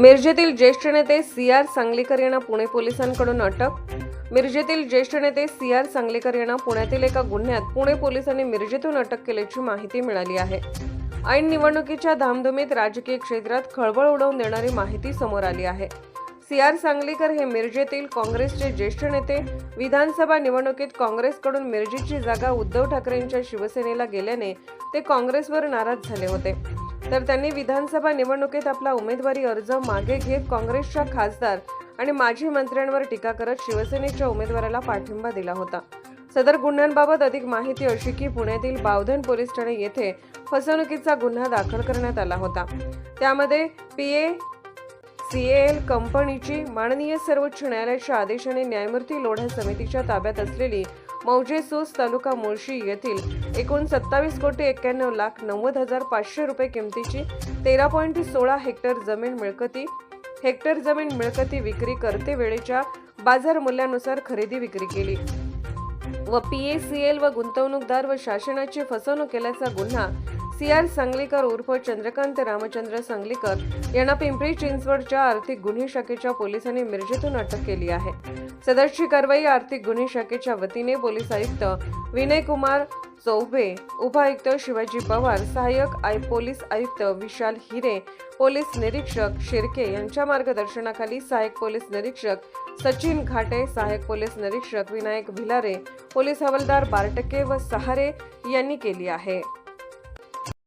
मिरजेतील ज्येष्ठ नेते सी आर सांगलीकर यांना पुणे पोलिसांकडून अटक. मिरजेतील ज्येष्ठ नेते सी आर सांगलीकर यांना पुण्यातील एका गुन्ह्यात पुणे पोलिसांनी मिरजेतून अटक केल्याची माहिती मिळाली आहे. ऐन निवडणुकीच्या धामधुमीत राजकीय क्षेत्रात खळबळ उडवून देणारी माहिती समोर आली आहे. सी आर सांगलीकर हे मिरजेतील काँग्रेसचे ज्येष्ठ नेते. विधानसभा निवडणुकीत काँग्रेसकडून मिरजेची जागा उद्धव ठाकरेंच्या शिवसेनेला गेल्याने ते काँग्रेसवर नाराज झाले होते. तर त्यांनी विधानसभा निवडणुकीत आपला उमेदवारी अर्ज मागे घेत काँग्रेसच्या खासदार आणि माजी मंत्र्यांवर टीका करत शिवसेनेच्या उमेदवाराला पाठिंबा दिला होता. सदर गुन्ह्यांबाबत अधिक माहिती अशी की पुण्यातील बावधन पोलीस ठाणे येथे फसवणुकीचा गुन्हा दाखल करण्यात आला होता. त्यामध्ये पी ए सीएल कंपनीची माननीय सर्वोच्च न्यायालयाच्या आदेशाने न्यायमूर्ती लोढा समितीच्या ताब्यात असलेली मौजेसूस तालुका मुळशी येथील एकूण सत्तावीस कोटी एक्क्याण्णव लाख नव्वद हजार पाचशे रुपये किमतीची तेरा पॉईंट सोळा हेक्टर जमीन मिळकती हेक्टर जमीन मिळकती विक्री करते वेळेच्या बाजार मूल्यानुसार खरेदी विक्री केली. व पीएसीएल व गुंतवणूकदार व शासनाची फसवणूक केल्याचा गुन्हा सी आर सांगलीकर उर्फ चंद्रकांत रामचंद्र सांगलीकर यांना पिंपरी चिंचवडच्या आर्थिक गुन्हे शाखेच्या पोलिसांनी मिरजेतून अटक केली आहे. सदरची कारवाई आर्थिक गुन्हे शाखेच्या वतीने पोलीस आयुक्त विनय कुमार चौबे उपायुक्त शिवाजी पवार सहाय्यक आय पोलीस आयुक्त विशाल हिरे पोलीस निरीक्षक शिर्के यांच्या मार्गदर्शनाखाली सहाय्यक पोलीस निरीक्षक सचिन घाटे सहाय्यक पोलीस निरीक्षक विनायक भिलारे पोलीस हवालदार बारटके व सहारे यांनी केली आहे.